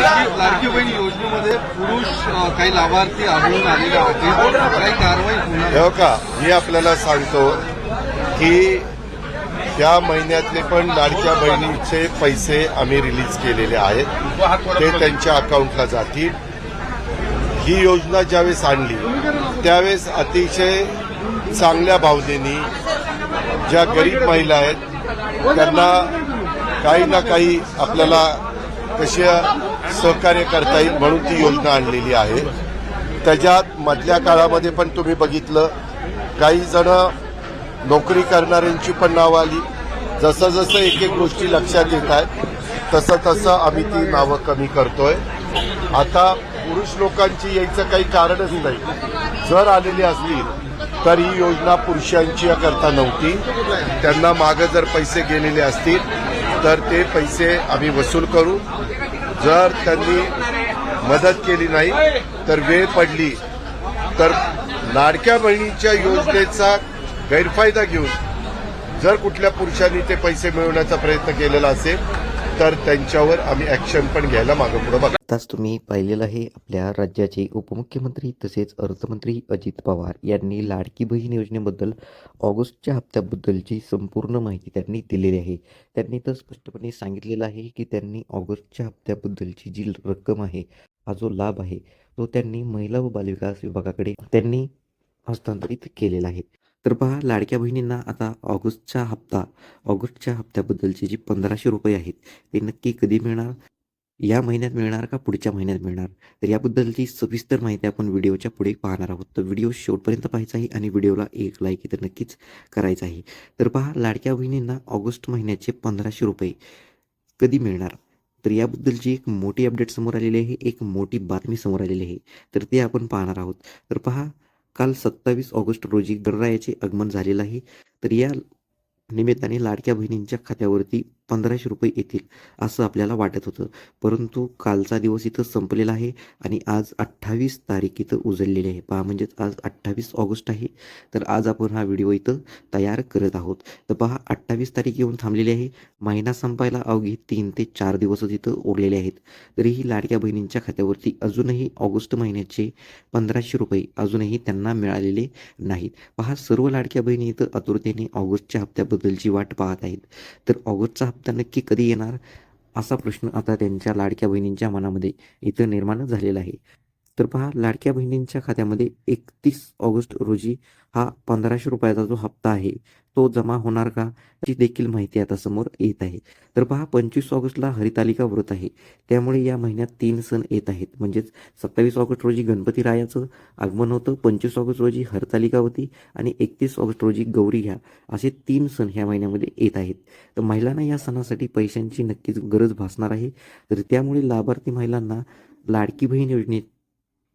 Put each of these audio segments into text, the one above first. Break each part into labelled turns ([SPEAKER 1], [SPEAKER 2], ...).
[SPEAKER 1] लाडकी बहीण योजनेमध्ये पुरुष काही लाभार्थी आढळून आलेले आहेत. काही कारवाई होणार
[SPEAKER 2] का मी आपल्याला सांगतो की त्या महिन्यातले पण लाडक्या बहिणीचे पैसे आम्ही रिलीज केलेले आहेत. ते त्यांच्या अकाउंटला जातील. ही योजना ज्यावेळेस आणली त्यावेळेस अतिशय चांगल्या भावनेनी ज्या गरीब महिला आहेत त्यांना काही ना काही आपल्याला कशी सहकार्य करता येईल म्हणून ती योजना आणलेली आहे. त्याच्यात मधल्या काळामध्ये पण तुम्ही बघितलं काही जण नोकरी करणाऱ्यांची पण नावं आली. जसं जसं एक एक गोष्टी लक्षात येत आहेत तसं तसं आम्ही ती नावं कमी करतोय. आता पुरुष लोकांची यायचं काही कारणच नाही. जर आलेली असतील तर ही योजना पुरुषांची करता नव्हती. त्यांना मागं जर पैसे गेलेले असतील तर ते पैसे आम्ही वसूल करू. जर त्यांनी मदत केली नाही तर वेळ पडली. तर लाडक्या बहिणीच्या योजनेचा गैरफायदा घेऊन जर कुठल्या पुरुषांनी ते पैसे मिळवण्याचा प्रयत्न केलेला असेल तर त्यांच्यावर आम्ही ऍक्शन पण घ्यायला मागं पुढे बघा.
[SPEAKER 3] आताच तुम्ही पाहिलेलं आहे आपल्या राज्याचे उपमुख्यमंत्री तसेच अर्थमंत्री अजित पवार यांनी लाडकी बहीण योजनेबद्दल ऑगस्टच्या हप्त्याबद्दलची संपूर्ण माहिती त्यांनी दिलेली आहे. त्यांनी तर स्पष्टपणे सांगितलेलं आहे की त्यांनी ऑगस्टच्या हप्त्याबद्दलची जी रक्कम आहे हा जो लाभ आहे तो त्यांनी महिला व बालविकास विभागाकडे त्यांनी हस्तांतरित केलेला आहे. तर पहा लाडक्या बहिणींना आता ऑगस्टचा हप्ता ऑगस्टच्या हप्त्याबद्दलचे जे पंधराशे रुपये आहेत ते नक्की कधी मिळणार? या महिन्यात मिळणार का पुढच्या महिन्यात मिळणार? तर याबद्दलची सविस्तर माहिती आपण व्हिडिओच्या पुढे पाहणार आहोत. तर व्हिडिओ शेवटपर्यंत पाहायचा आहे आणि व्हिडिओला एक लाईक तर नक्कीच करायचं आहे. तर पहा लाडक्या बहिणींना ऑगस्ट महिन्याचे पंधराशे रुपये कधी मिळणार? तर याबद्दलची एक मोठी अपडेट समोर आलेली आहे एक मोठी बातमी समोर आलेली आहे. तर ते आपण पाहणार आहोत. तर पहा काल सत्तावीस ऑगस्ट रोजी गणरायाचे आगमन झालेलं आहे. तर या निमित्ताने लाडक्या बहिणींच्या खात्यावरती पंधराशे रुपये येतील असं आपल्याला वाटत होतं. परंतु कालचा दिवस इथं संपलेला आहे आणि आज अठ्ठावीस तारीख इथं उजळलेली आहे. पहा म्हणजेच आज अठ्ठावीस ऑगस्ट आहे. तर आज आपण हा व्हिडिओ इथं तयार करत आहोत. तर पहा अठ्ठावीस तारीख येऊन थांबलेली आहे. महिना संपायला अवघी तीन ते चार दिवसच इथं उरलेले आहेत. तरीही लाडक्या बहिणींच्या खात्यावरती अजूनही ऑगस्ट महिन्याचे पंधराशे रुपये अजूनही त्यांना मिळालेले नाहीत. पहा सर्व लाडक्या बहिणी इथं आतुरतेने ऑगस्टच्या हप्त्याबद्दलची वाट पाहत आहेत. तर ऑगस्टचा हप्ता नक्की कधी येणार? असा प्रश्न आता त्यांच्या लाडक्या बहिणींच्या मनामध्ये इथं निर्माण झालेला आहे. तर पहा लाडक्या बहिणींच्या खात्यामध्ये एकतीस ऑगस्ट रोजी हा पंधराशे रुपयाचा जो हप्ता आहे तो जमा होणार का याची देखील माहिती आता समोर येत आहे. तर पहा पंचवीस ऑगस्टला हरितालिका व्रत आहे. त्यामुळे या महिन्यात तीन सण येत आहेत. म्हणजेच सत्तावीस ऑगस्ट रोजी गणपती रायाचं आगमन होतं पंचवीस ऑगस्ट रोजी हरतालिका होती आणि एकतीस ऑगस्ट रोजी गौरी घ्या असे तीन सण ह्या महिन्यामध्ये येत आहेत. तर महिलांना या सणासाठी पैशांची नक्कीच गरज भासणार आहे. तर त्यामुळे लाभार्थी महिलांना लाडकी बहीण योजनेत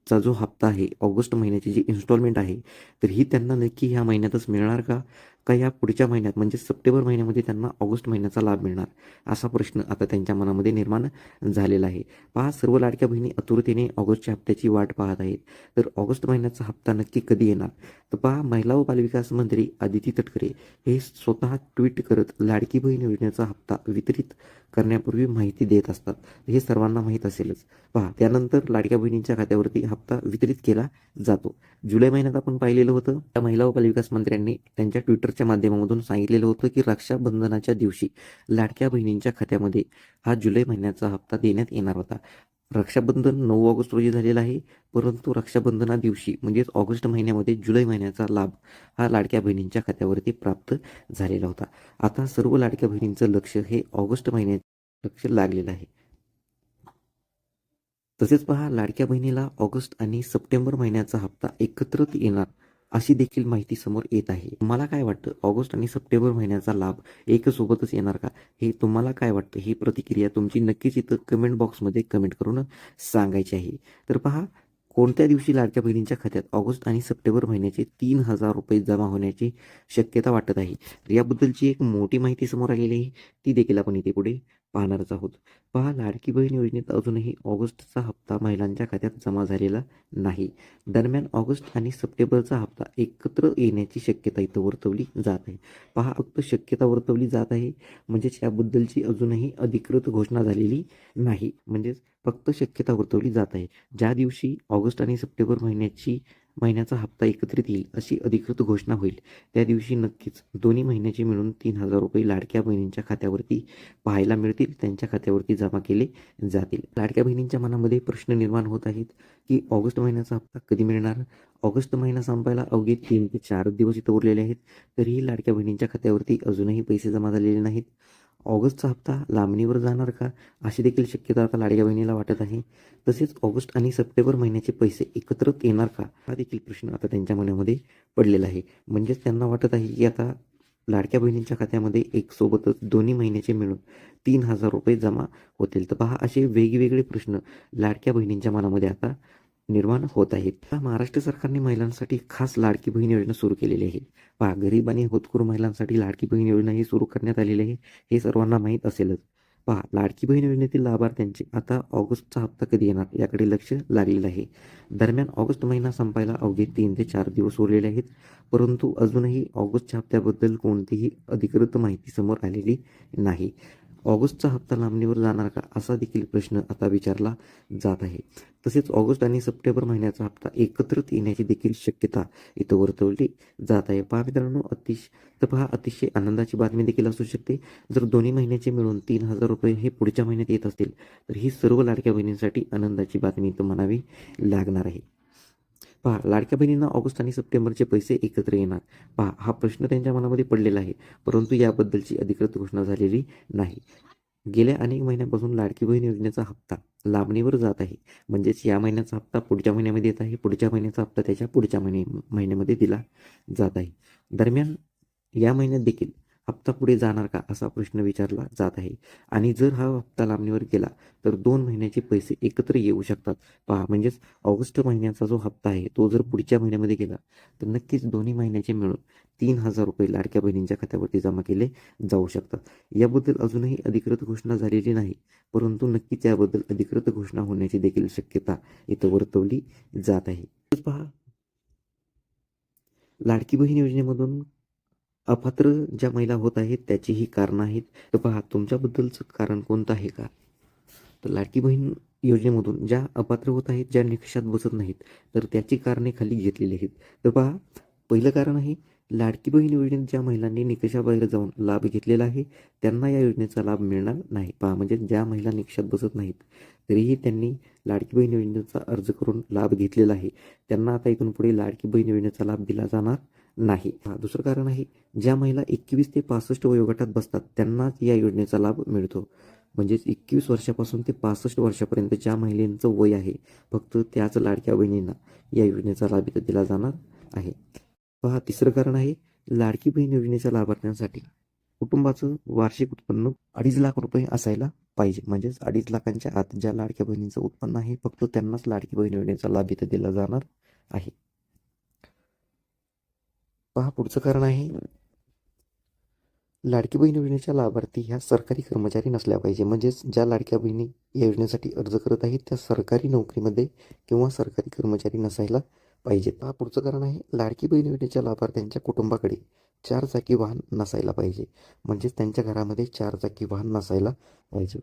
[SPEAKER 3] चा जो हप्ता आहे ऑगस्ट महिन्याची जी इन्स्टॉलमेंट आहे तर ही त्यांना नक्की ह्या महिन्यातच मिळणार का? का या पुढच्या महिन्यात म्हणजे सप्टेंबर महिन्यामध्ये त्यांना ऑगस्ट महिन्याचा लाभ मिळणार असा प्रश्न आता त्यांच्या मनामध्ये निर्माण झालेला आहे. पहा सर्व लाडक्या बहिणी आतुरतेने ऑगस्टच्या हप्त्याची वाट पाहत आहेत. तर ऑगस्ट महिन्याचा हप्ता नक्की कधी येणार? तर पहा महिला व बालविकास मंत्री आदिती तटकरे हे स्वतः ट्विट करत लाडकी बहीण योजनेचा हप्ता वितरित करण्यापूर्वी माहिती देत असतात. हे सर्वांना माहीत असेलच. पहा त्यानंतर लाडक्या बहिणींच्या खात्यावरती हप्ता वितरित केला जातो. जुलै महिन्यात आपण पाहिलेलं होतं त्या महिला व बालविकास मंत्र्यांनी त्यांच्या ट्विटर ट्विटरच्या माध्यमामधून सांगितलेलं होतं की रक्षाबंधनाच्या दिवशी लाडक्या बहिणींच्या खात्यामध्ये हा जुलै महिन्याचा हप्ता देण्यात येणार होता. रक्षाबंधन नऊ ऑगस्ट रोजी झालेला आहे परंतु रक्षाबंधना दिवशी म्हणजेच ऑगस्ट महिन्यामध्ये जुलै महिन्याचा लाभ हा लाडक्या बहिणींच्या खात्यावरती प्राप्त झालेला होता. आता सर्व लाडक्या बहिणींचं लक्ष हे ऑगस्ट महिन्यात लक्ष लागलेलं आहे. तसेच पहा लाडक्या बहिणीला ऑगस्ट आणि सप्टेंबर महिन्याचा हप्ता एकत्रच येणार अशी देखील माहिती समोर येत आहे. मला काय वाटतं? ऑगस्ट आणि सप्टेंबर महिन्याचा लाभ एकसोबतच येणार का? हे तुम्हाला काय वाटतं? ही प्रतिक्रिया तुमची नक्कीच इथं कमेंट बॉक्समध्ये कमेंट करून सांगायची आहे. तर पहा कोणत्या दिवशी लाडक्या बहिणींच्या खात्यात ऑगस्ट आणि सप्टेंबर महिन्याचे तीन हजार रुपये जमा होण्याची शक्यता वाटत आहे? याबद्दलची एक मोठी माहिती समोर आलेली आहे. ती देखील आपण इथे पुढे पाहणारच आहोत. पहा लाडकी बहीण योजनेत अजूनही ऑगस्टचा हप्ता महिलांच्या खात्यात जमा झालेला नाही. दरम्यान ऑगस्ट आणि सप्टेंबरचा हप्ता एकत्र येण्याची शक्यता इथं वर्तवली जात आहे. पहा फक्त शक्यता वर्तवली जात आहे म्हणजेच याबद्दलची अजूनही अधिकृत घोषणा झालेली नाही. म्हणजेच फक्त शक्यता वर्तवली जात आहे. ज्या दिवशी ऑगस्ट आणि सप्टेंबर महिन्याची महिन्याचा हप्ता एकत्रित येईल अशी अधिकृत घोषणा होईल. त्या दिवशी नक्कीच दोन्ही महिन्याचे मिळून तीन हजार रुपये लाडक्या बहिणींच्या खात्यावरती पाहायला मिळतील त्यांच्या खात्यावरती जमा केले जातील. लाडक्या बहिणींच्या मनामध्ये प्रश्न निर्माण होत आहेत की ऑगस्ट महिन्याचा हप्ता कधी मिळणार? ऑगस्ट महिना संपायला अवघे तीन ते चार दिवस इथं उरलेले आहेत तरीही लाडक्या बहिणींच्या खात्यावरती अजूनही पैसे जमा झालेले नाहीत. ऑगस्टचा हप्ता लांबणीवर जाणार का? अशी देखील शक्यता आता लाडक्या बहिणीला वाटत आहे. तसेच ऑगस्ट आणि सप्टेंबर महिन्याचे पैसे एकत्रच येणार का? हा देखील प्रश्न आता त्यांच्या मनामध्ये पडलेला आहे. म्हणजेच त्यांना वाटत आहे की आता लाडक्या बहिणींच्या खात्यामध्ये एक सोबतच दोन्ही महिन्याचे मिळून तीन हजार रुपये जमा होतील. तर पहा असे वेगवेगळे प्रश्न लाडक्या बहिणींच्या मनामध्ये आता निर्माण होत आहेत महाराष्ट्र सरकारने महिलांसाठी खास लाडकी बहीण योजना सुरू केलेली आहे. पहा गरीब आणि होतकरू महिलांसाठी लाडकी बहीण योजना ही सुरू करण्यात आलेली आहे हे सर्वांना माहीत असेलच. पहा लाडकी बहीण योजनेतील लाभार्थ्यांचे आता ऑगस्टचा हप्ता कधी येणार याकडे लक्ष लागलेलं आहे. दरम्यान ऑगस्ट महिना संपायला अवघे तीन ते चार दिवस उरलेले आहेत परंतु अजूनही ऑगस्टच्या हप्त्याबद्दल कोणतीही अधिकृत माहिती समोर आलेली नाही. ऑगस्टचा हप्ता लांबणीवर जाणार का असा देखील प्रश्न आता विचारला जात आहे. तसेच ऑगस्ट आणि सप्टेंबर महिन्याचा हप्ता एकत्रित येण्याची देखील शक्यता इथं वर्तवली जात आहे. पहा मित्रांनो अतिश तर पहा अतिशय आनंदाची बातमी देखील असू शकते. जर दोन्ही महिन्याचे मिळून तीन हजार रुपये हे पुढच्या महिन्यात येत असतील तर ही सर्व लाडक्या बहिणींसाठी आनंदाची बातमी इथं म्हणावी लागणार आहे. पहा लाडक्या बहिणींना ऑगस्ट आणि सप्टेंबरचे पैसे एकत्र येणार. पहा हा प्रश्न त्यांच्या मनामध्ये पडलेला आहे परंतु याबद्दलची अधिकृत घोषणा झालेली नाही. गेल्या अनेक महिन्यापासून लाडकी बहीण योजनेचा हप्ता लांबणीवर जात आहे. म्हणजेच या महिन्याचा हप्ता पुढच्या महिन्यामध्ये येत आहे पुढच्या महिन्याचा हप्ता त्याच्या पुढच्या महिने महिन्यामध्ये दिला जात आहे. दरम्यान या महिन्यात देखील हप्ता पुढे जाणार का असा प्रश्न विचारला जात आहे. आणि जर हा हप्ता लांबणीवर गेला तर दोन महिन्याचे पैसे एकत्र येऊ शकतात. पहा म्हणजेच ऑगस्ट महिन्याचा जो हप्ता आहे तो जर पुढच्या महिन्यामध्ये गेला तर नक्कीच दोन्ही महिन्याचे मिळून तीन हजार रुपये लाडक्या बहिणींच्या खात्यावरती जमा केले जाऊ शकतात. याबद्दल अजूनही अधिकृत घोषणा झालेली नाही परंतु नक्कीच याबद्दल अधिकृत घोषणा होण्याची देखील शक्यता इथं वर्तवली जात आहे. पहा लाडकी बहीण योजनेमधून अपात्र ज्या महिला होत आहेत त्याचीही कारणं आहेत. तर पहा तुमच्याबद्दलचं कारण कोणतं आहे का? तर लाडकी बहीण योजनेमधून ज्या अपात्र होत आहेत ज्या निकषात बसत नाहीत तर त्याची कारणे खाली घेतलेली आहेत. तर पहा पहिलं कारण आहे लाडकी बहीण योजनेत ज्या महिलांनी निकषाबाहेर जाऊन लाभ घेतलेला आहे त्यांना या योजनेचा लाभ मिळणार नाही. पहा म्हणजे ज्या महिला निकषात बसत नाहीत तरीही त्यांनी लाडकी बहीण योजनेचा अर्ज करून लाभ घेतलेला आहे. त्यांना आता इथून पुढे लाडकी बहीण योजनेचा लाभ दिला जाणार नाही. हा दुसरं कारण आहे ज्या महिला एकवीस ते पासष्ट वयोगटात बसतात त्यांनाच या योजनेचा लाभ मिळतो. म्हणजेच एकवीस वर्षापासून ते पासष्ट वर्षापर्यंत ज्या महिलेंचं वय आहे फक्त त्याच लाडक्या बहिणींना या योजनेचा लाभ इथं दिला जाणार आहे. पहा तिसरं कारण आहे लाडकी बहीण योजनेच्या लाभार्थ्यांसाठी कुटुंबाचं वार्षिक उत्पन्न अडीच लाख रुपये असायला पाहिजे. म्हणजेच अडीच लाखांच्या आत ज्या लाडक्या बहिणींचं उत्पन्न आहे फक्त त्यांनाच लाडकी बहीण योजनेचा लाभ इथं दिला जाणार आहे. पहा पुढचं कारण आहे. लाडकी बहीण योजनेच्या लाभार्थी ह्या सरकारी कर्मचारी नसल्या पाहिजे. म्हणजेच ज्या लाडक्या बहिणी या योजनेसाठी अर्ज करत आहेत त्या सरकारी नोकरीमध्ये किंवा सरकारी कर्मचारी नसायला पाहिजेत. पहा पुढचं कारण आहे. लाडकी बहीण योजनेच्या लाभार्थ्यांच्या कुटुंबाकडे चार चाकी वाहन नसायला पाहिजे. म्हणजेच त्यांच्या घरामध्ये चार चाकी वाहन नसायला पाहिजे.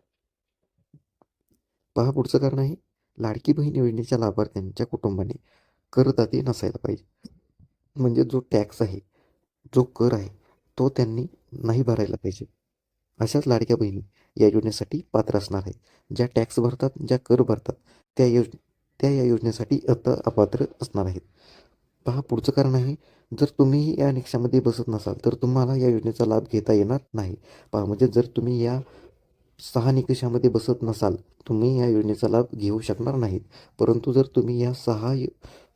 [SPEAKER 3] पहा पुढचं कारण आहे. लाडकी बहीण योजनेच्या लाभार्थ्यांच्या कुटुंबाने करदाते नसायला पाहिजे. म्हणजे जो टॅक्स आहे जो कर आहे तो त्यांनी नाही भरायला पाहिजे. अशाच लाडक्या बहिणी या योजनेसाठी पात्र असणार आहेत. ज्या टॅक्स भरतात ज्या कर भरतात त्या योज त्या या योजनेसाठी आता अपात्र असणार आहेत. पहा पुढचं कारण आहे जर तुम्ही या निकषामध्ये बसत नसाल तर तुम्हाला या योजनेचा लाभ घेता येणार नाही. पहा म्हणजे जर तुम्ही या सहा निकषामध्ये बसत नसाल तुम्ही या योजनेचा लाभ घेऊ शकणार नाहीत. परंतु जर तुम्ही या सहा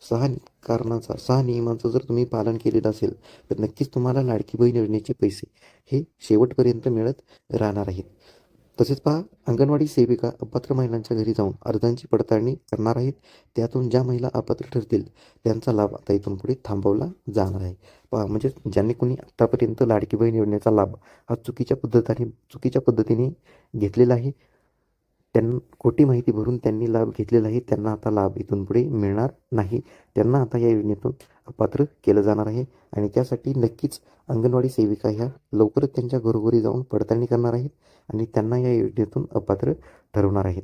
[SPEAKER 3] सहा कारणाचा सहा नियमांचं जर तुम्ही पालन केलेलं असेल तर नक्कीच तुम्हाला लाडकी बहीण योजनेचे पैसे हे शेवटपर्यंत मिळत राहणार आहेत. तसेच पहा अंगणवाडी सेविका अपात्र महिलांच्या घरी जाऊन अर्जांची पडताळणी करणार आहेत. त्यातून ज्या महिला अपात्र ठरतील त्यांचा लाभ आता इथून पुढे थांबवला जाणार आहे. पहा म्हणजे ज्यांनी कोणी आत्तापर्यंत लाडकी बहीण योजनेचा लाभ हा चुकीच्या पद्धतीने चुकीच्या पद्धतीने घेतलेला आहे त्यांना खोटी माहिती भरून त्यांनी लाभ घेतलेला आहे त्यांना आता लाभ इथून पुढे मिळणार नाही. त्यांना आता या योजनेतून अपात्र केलं जाणार आहे आणि त्यासाठी नक्कीच अंगणवाडी सेविका ह्या लवकरच त्यांच्या घरोघरी जाऊन पडताळणी करणार आहेत आणि त्यांना या योजनेतून अपात्र ठरवणार आहेत.